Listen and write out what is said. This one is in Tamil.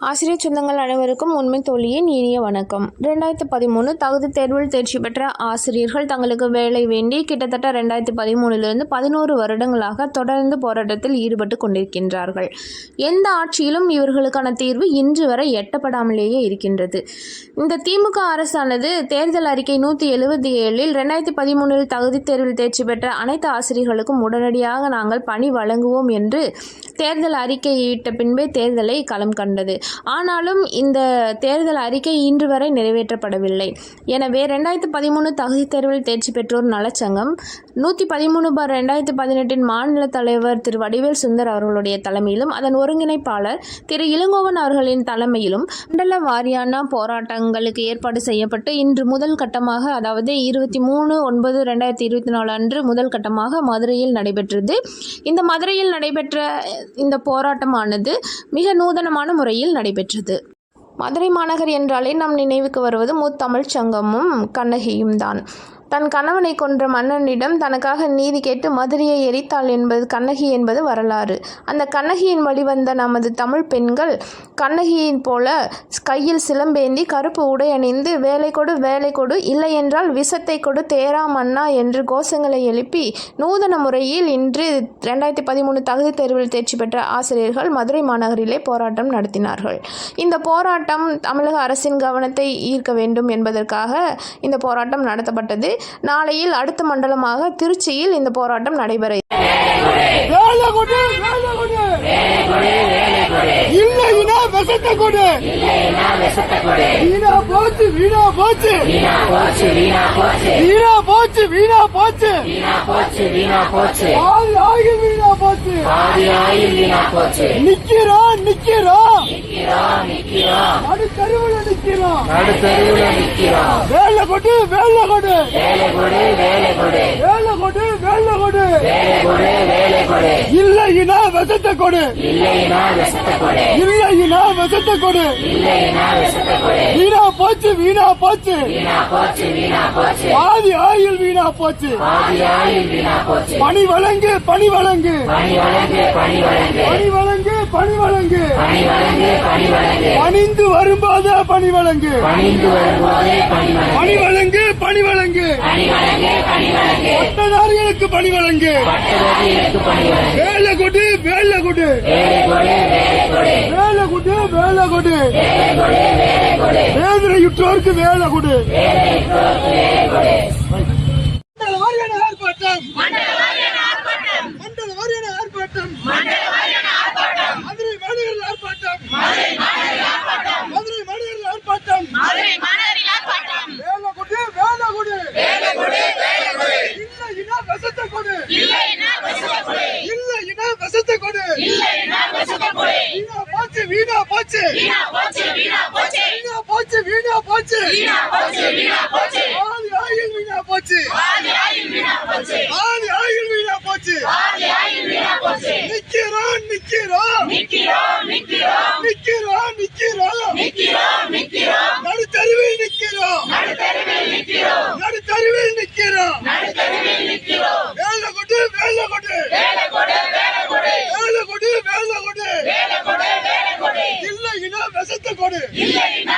ஆசிரியர் சொந்தங்கள் அனைவருக்கும் உண்மை தோழியின் இனிய வணக்கம். ரெண்டாயிரத்து பதிமூணு தகுதி தேர்வில் தேர்ச்சி பெற்ற ஆசிரியர்கள் தங்களுக்கு வேலை வேண்டி கிட்டத்தட்ட ரெண்டாயிரத்து பதிமூணிலிருந்து பதினோரு வருடங்களாக தொடர்ந்து போராட்டத்தில் ஈடுபட்டு கொண்டிருக்கின்றார்கள். எந்த ஆட்சியிலும் இவர்களுக்கான தீர்வு இன்று வரை எட்டப்படாமலேயே இருக்கின்றது. இந்த திமுக அரசானது தேர்தல் அறிக்கை நூற்றி எழுபத்தி ஏழில் ரெண்டாயிரத்தி பதிமூணில் தகுதி தேர்வில் தேர்ச்சி பெற்ற அனைத்து ஆசிரியர்களுக்கும் உடனடியாக நாங்கள் பணி வழங்குவோம் என்று தேர்தல் அறிக்கையிட்ட பின்பே தேர்தலை களம் கண்டது. ஆனாலும் இந்த தேர்தல் அறிக்கை இன்று வரை நிறைவேற்றப்படவில்லை. எனவே ரெண்டாயிரத்து பதிமூணு தகுதி தேர்வில் தேர்ச்சி பெற்றோர் நலச்சங்கம் நூற்றி பதிமூணு பார் ரெண்டாயிரத்து பதினெட்டின் மாநில தலைவர் திரு. வடிவேல் சுந்தர் அவர்களுடைய தலைமையிலும் அதன் ஒருங்கிணைப்பாளர் திரு. இளங்கோவன் அவர்களின் தலைமையிலும் மண்டல வாரியான போராட்டங்களுக்கு ஏற்பாடு செய்யப்பட்டு இன்று முதல் கட்டமாக அதாவது இருபத்தி மூணு ஒன்பது ரெண்டாயிரத்தி இருபத்தி நாலு அன்று முதல் கட்டமாக மதுரையில் நடைபெற்றது. இந்த மதுரையில் நடைபெற்ற இந்த போராட்டமானது மிக நூதனமான முறையில் நடைபெற்றது. மதுரை மாநகர் என்றாலே நம் நினைவுக்கு வருவது முத்தமிழ்ச் சங்கமும் கண்ணகியும் தான் தன் கணவனை கொன்ற மன்னனிடம் தனக்காக நீதி கேட்டு மதுரையை எரித்தாள் என்பது கண்ணகி என்பது வரலாறு. அந்த கண்ணகியின் வழிவந்த நமது தமிழ் பெண்கள் கண்ணகியின் போல கையில் சிலம்பேந்தி கருப்பு உடை அணிந்து வேலை கொடு வேலை கொடு இல்லை என்றால் விஷத்தை கொடு தேரா மன்னா என்று கோஷங்களை எழுப்பி நூதன முறையில் இன்று ரெண்டாயிரத்தி பதிமூணு தகுதி தேர்வில் தேர்ச்சி பெற்ற ஆசிரியர்கள் மதுரை மாநகரிலே போராட்டம் நடத்தினார்கள். இந்த போராட்டம் தமிழக அரசின் கவனத்தை ஈர்க்க வேண்டும் என்பதற்காக இந்த போராட்டம் நடத்தப்பட்டது. நாளையில் அடுத்த மண்டலமாக திருச்சியில் இந்த போராட்டம் நடைபெற கொடு இல்லைன்னா விஷத்தை கொடு வீணா போச்சு வீணா போச்சு வீணா போச்சு. வீணா போச்சு வீணா போச்சு. வீணா போச்சு வீணா போச்சு. வீணா போச்சு ஆள் ஆகில் வீணா போச்சு பாதி ஆயில் வீணா போச்சு நிக்கிறோம் நிக்கிறோம் நிக்கிறோம் நிக்கிறோம் நிக்கிறோம் நடுத்தருவுல நிக்கிறோம் கொடு வேலை கொடு வேலை கொடு வேலை கொடு வேலை கொடு வேலை கொடு வேலை கொடு வேலை கொடு இல்லைன்னா விஷத்தை கொடு. இல்லைன்னா விஷத்தை கொடு. இல்லைன்னா விஷத்தை கொடு. இல்லைன்னா விஷத்தை கொடு. வீணா போச்சு வீணா போச்சு. வீணா போச்சு வீணா போச்சு. பாதி ஆயில் வீணா போச்சு. பாதி ஆயில் வீணா போச்சு. பணி வழங்கு பணி வழங்கு. பணி வழங்கு பணி வழங்கு. பணி வழங்கு பணி வழங்கு. பணி வழங்கு பணி வழங்கு. பணிந்து வரும்போதே பணி வழங்கு. பணிந்து வரும்போதே பணி வழங்கு. பட்டதாரிகளுக்கு பணி வழங்கு. வேலை கொடு வேலை கொடு. வேலை கொடு வேலை கொடு. வேதனையுற்றோருக்கு வேலை கொடு. வீணா போச்சு வீணா போச்சு. வீணா போச்சு ஆதி ஆயில் வீணா போச்சு. ஆதி ஆயில் வீணா போச்சு. நிக்கிறோம் நிக்கிறோம். நிக்கிறோம் நிக்கிறோம். நடுத்தருவில் நிக்கிறோம். நடுத்தருவில் நிக்கிறோம். வேலை கொடு விட்டு கொடு இல்லைன்னா